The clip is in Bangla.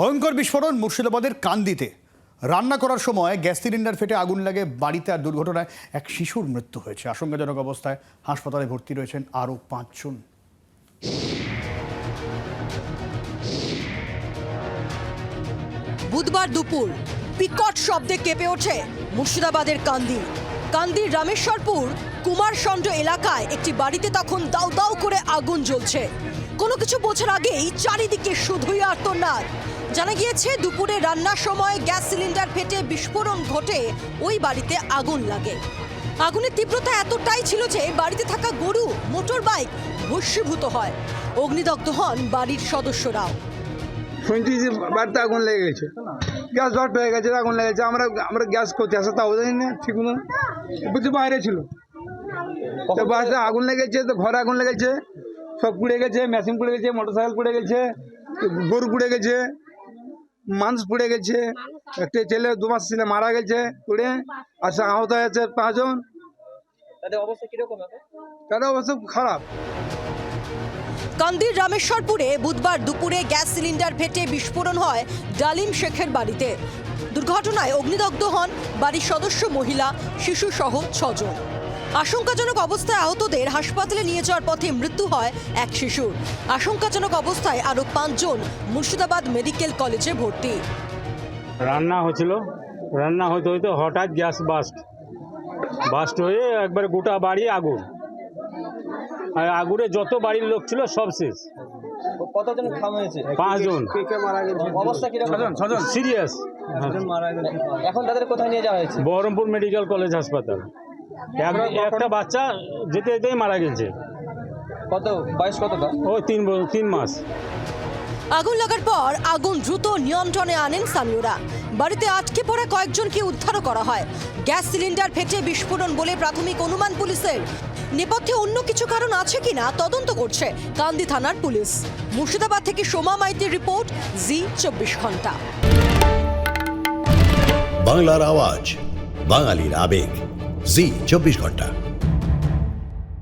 ভয়ঙ্কর বিস্ফোরণ মুর্শিদাবাদের কান্দিতে। রান্না করার সময় গ্যাস সিলিন্ডার ফেটে আগুন লাগে, বাড়িতে আর দুর্ঘটনায় এক শিশুর মৃত্যু হয়েছে। আশঙ্কাজনক অবস্থায় হাসপাতালে ভর্তি রয়েছেন আরও পাঁচজন। বুধবার দুপুর বিকট শব্দে কেঁপে ওঠে মুর্শিদাবাদের কান্দি। কান্দির রামেশ্বরপুর কুমারষণ্ড এলাকায় একটি বাড়িতে তখন দাউ দাউ করে আগুন জ্বলছে। কোনো কিছু বোঝার আগেই চারিদিকে শুধুই আর্তনাদ। জানা গিয়েছে, দুপুরে রান্নার সময় গ্যাস সিলিন্ডার ফেটে বিস্ফোরণ ঘটে ওই বাড়িতে আগুন লাগে। আগুনের তীব্রতা এতটাই ছিল যে বাড়িতে থাকা গরু, মোটর বাইক ভস্মীভূত হয়। অগ্নিদগ্ধ হন বাড়ির সদস্যরাও। শুনছি যে বাড়িতে আগুন লেগে গেছে। গ্যাস ভট হয়ে গেছে, আগুন লেগেছে আমরা আমরা গ্যাস করতে আসা তাও জানি না, ঠিক বুঝছি বাইরে ছিল। তো বাড়িতে আগুন লেগেছে, তো ঘরে আগুন লেগেছে। সব পুড়ে গেছে মেশিন পুড়ে গেছে মোটর সাইকেল পুড়ে গেছে গরু পুড়ে গেছে মানুষ পুড়ে গেছে। একটা ছেলে দু মাস ছেলে মারা গেছে পুড়ে আর সে আহত হয়েছে পাঁচজন। তাদের অবস্থা কীরকম তাদের অবস্থা খারাপ। কান্দির রামেশ্বরপুরে বুধবার দুপুরে গ্যাস সিলিন্ডার ফেটে বিস্ফোরণ হয় ডালিম শেখের বাড়িতে। দুর্ঘটনায় অগ্নিদগ্ধ হন বাড়ির সদস্য মহিলা শিশু সহ ছজন। আশঙ্কাজনক অবস্থায় আহতদের হাসপাতালে নিয়ে যাওয়ার পথে মৃত্যু হয় এক শিশুর। আশঙ্কাজনক অবস্থায় আরও পাঁচজন মুর্শিদাবাদ মেডিকেল কলেজে ভর্তি। রান্না হচ্ছিল। রান্না হইতে হইতে হঠাৎ গ্যাস বাস্ট। বাস্ট হয়ে একবার গোটা বাড়ি আগুন। আর আগুনে যত বাড়ির লোক ছিল সব শেষ। কতজন হয়েছে? পাঁচজন। অবস্থা কীরকম? সিরিয়াস। এখন তাদের কোথায় নিয়ে যাওয়া হয়েছে? বহরমপুর মেডিকেল কলেজ হাসপাতাল। একটা বাচ্চা যেতে যেতেই মারা গেছে। কত? বয়স কতটা? ওই তিন তিন মাস। আগুন লাগার পর আগুন দ্রুত নিয়ন্ত্রণে আনেন স্থানীয়রা। বাড়িতে আটকে পড়া কয়েকজনকে উদ্ধারও করা হয়। গ্যাস সিলিন্ডার ফেটে বিস্ফোরণ বলে প্রাথমিক অনুমান পুলিশের। নেপথ্যে অন্য কিছু কারণ আছে কিনা তদন্ত করছে কান্দি থানার পুলিশ। মুর্শিদাবাদ থেকে সোমা মাইতির রিপোর্ট জি চব্বিশ ঘণ্টা। বাংলার আওয়াজ বাঙালির আবেগ। জি চব্বিশ ঘণ্টা।